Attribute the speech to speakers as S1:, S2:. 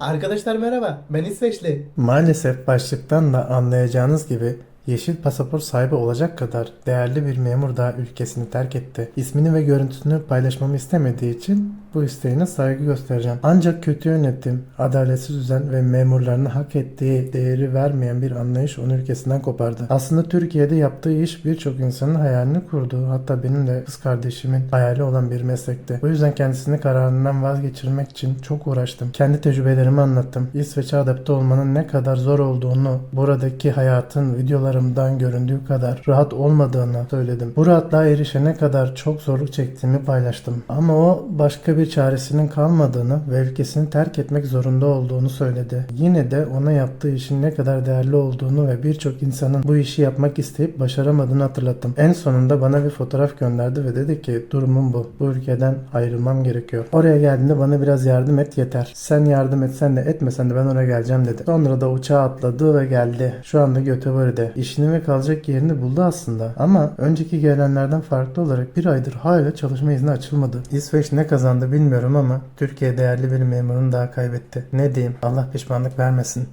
S1: Arkadaşlar merhaba, ben İsveçli.
S2: Maalesef başlıktan da anlayacağınız gibi yeşil pasaport sahibi olacak kadar değerli bir memur daha ülkesini terk etti. İsmini ve görüntüsünü paylaşmamı istemediği için bu isteğine saygı göstereceğim. Ancak kötü yönetim, adaletsiz düzen ve memurlarına hak ettiği değeri vermeyen bir anlayış onu ülkesinden kopardı. Aslında Türkiye'de yaptığı iş birçok insanın hayalini kurdu. Hatta benim de kız kardeşimin hayali olan bir meslekti. O yüzden kendisini kararından vazgeçirmek için çok uğraştım. Kendi tecrübelerimi anlattım. İsveç'e adapte olmanın ne kadar zor olduğunu, buradaki hayatın videolarımdan göründüğü kadar rahat olmadığını söyledim. Bu rahatlığa erişene kadar çok zorluk çektiğimi paylaştım. Ama o başka bir çaresinin kalmadığını ve ülkesini terk etmek zorunda olduğunu söyledi. Yine de ona yaptığı işin ne kadar değerli olduğunu ve birçok insanın bu işi yapmak isteyip başaramadığını hatırlattım. En sonunda bana bir fotoğraf gönderdi ve dedi ki durumum bu. Bu ülkeden ayrılmam gerekiyor. Oraya geldiğinde bana biraz yardım et yeter. Sen yardım etsen de etmesen de ben oraya geleceğim dedi. Sonra da uçağa atladı ve geldi. Şu anda Göteborg'de. İşini ve kalacak yerini buldu aslında. Ama önceki gelenlerden farklı olarak bir aydır hala çalışma izni açılmadı. İsveç ne kazandı bilmiyorum ama Türkiye değerli bir memurunu daha kaybetti. Ne diyeyim Allah pişmanlık vermesin.